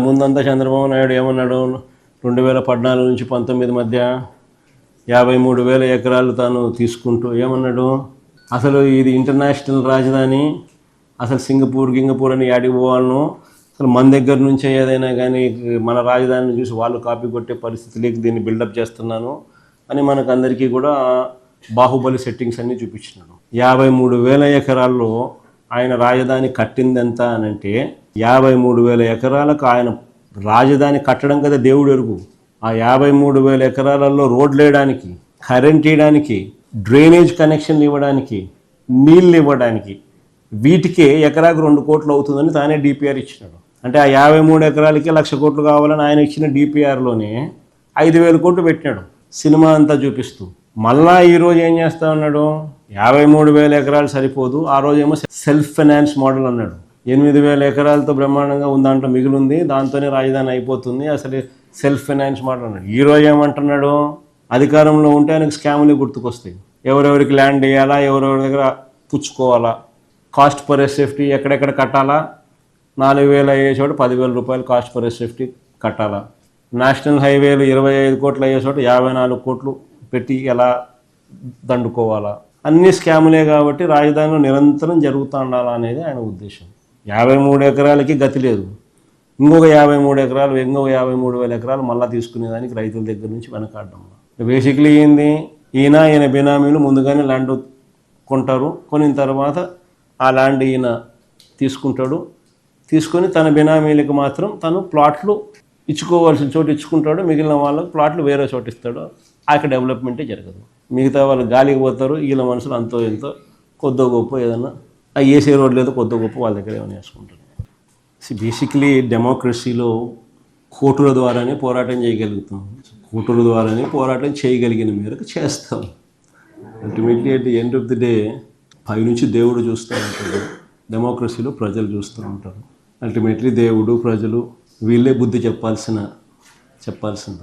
ముందంతా చంద్రబాబు నాయుడు ఏమన్నాడు? రెండు వేల పద్నాలుగు నుంచి పంతొమ్మిది మధ్య యాభై మూడు వేల ఎకరాలు తాను తీసుకుంటూ ఏమన్నాడు? అసలు ఇది ఇంటర్నేషనల్ రాజధాని. అసలు సింగపూర్ గింగపూర్ అని యాడికి పోవాలను? అసలు మన దగ్గర నుంచే ఏదైనా కానీ మన రాజధానిని చూసి వాళ్ళు కాపీ కొట్టే పరిస్థితిలోకి దీన్ని బిల్డప్ చేస్తున్నాను అని మనకు అందరికీ కూడా బాహుబలి సెట్టింగ్స్ అన్నీ చూపించినాడు. యాభై మూడు వేల ఎకరాల్లో ఆయన రాజధాని కట్టింది ఎంత అని అంటే యాభై మూడు వేల ఎకరాలకు ఆయన రాజధాని కట్టడం కదా దేవుడు ఎరుగు. ఆ యాభై మూడు వేల ఎకరాలలో రోడ్లు వేయడానికి కరెంట్ వేయడానికి డ్రైనేజ్ కనెక్షన్లు ఇవ్వడానికి నీళ్ళు ఇవ్వడానికి వీటికే ఎకరాకు రెండు కోట్లు అవుతుందని తానే డిపిఆర్ ఇచ్చినాడు. అంటే ఆ యాభై మూడు ఎకరాలకి లక్ష కోట్లు కావాలని ఆయన ఇచ్చిన డిపిఆర్లోనే ఐదు వేల కోట్లు పెట్టినాడు. సినిమా అంతా చూపిస్తూ. మళ్ళా ఈరోజు ఏం చేస్తా ఉన్నాడు యాభై మూడు వేల ఎకరాలు సరిపోదు. ఆ రోజేమో సెల్ఫ్ ఫైనాన్స్ మోడల్ అన్నాడు. ఎనిమిది వేల ఎకరాలతో బ్రహ్మాండంగా ఉంది దాంట్లో మిగిలింది. దాంతోనే రాజధాని అయిపోతుంది. అసలు సెల్ఫ్ ఫైనాన్స్ మాట్లాడు హీరో ఏమంటున్నాడు? అధికారంలో ఉంటే ఆయనకు స్కాములు గుర్తుకొస్తాయి. ఎవరెవరికి ల్యాండ్ వేయాలా? ఎవరెవరి దగ్గర పుచ్చుకోవాలా? కాస్ట్ పర్ సేఫ్టీ ఎక్కడెక్కడ కట్టాలా? నాలుగు వేలు అయ్యే చోట పదివేల రూపాయలు కాస్ట్ పర్ సేఫ్టీ కట్టాలా? నేషనల్ హైవేలు ఇరవై ఐదు కోట్లు అయ్యే చోట యాభై నాలుగు కోట్లు పెట్టి ఎలా దండుకోవాలా? అన్ని స్కాములే కాబట్టి రాజధానిలో నిరంతరం జరుగుతూ ఉండాలా అనేది ఆయన ఉద్దేశం. యాభై మూడు ఎకరాలకి గతి లేదు. ఇంకొక యాభై మూడు ఎకరాలు ఇంకొక యాభై మూడు వేల ఎకరాలు మళ్ళీ తీసుకునేదానికి రైతుల దగ్గర నుంచి వెనకాడడం. బేసిక్లీ ఏంది? ఈయన ఈయన బినామీలు ముందుగానే ల్యాండ్ కొంటారు. కొనిన తర్వాత ఆ ల్యాండ్ ఈయన తీసుకుంటాడు. తీసుకొని తన బినామీలకు మాత్రం తను ప్లాట్లు ఇచ్చుకోవాల్సిన చోటు ఇచ్చుకుంటాడు. మిగిలిన వాళ్ళకు ప్లాట్లు వేరే చోటు ఇస్తాడు. అక్కడ డెవలప్మెంటే జరగదు. మిగతా వాళ్ళు గాలికి పోతారు. వీళ్ళ మనుషులు అంతో ఎంతో కొద్దో గొప్ప ఏదన్నా ఆ ఏసీ రోడ్ లేదో కొద్ది గొప్ప వాళ్ళ దగ్గర ఏమైనా వేసుకుంటారు బేసిక్లీ డెమోక్రసీలో కోర్టుల ద్వారానే పోరాటం చేయగలుగుతాం. కోర్టుల ద్వారానే పోరాటం చేయగలిగిన మేరకు చేస్తాం. Ultimately at the end of the day పైనుంచి దేవుడు చూస్తూ ఉంటాడు. డెమోక్రసీలో ప్రజలు చూస్తూ ఉంటారు. అల్టిమేట్లీ దేవుడు ప్రజలు వీళ్ళే బుద్ధి చెప్పాల్సిన చెప్పాల్సింది.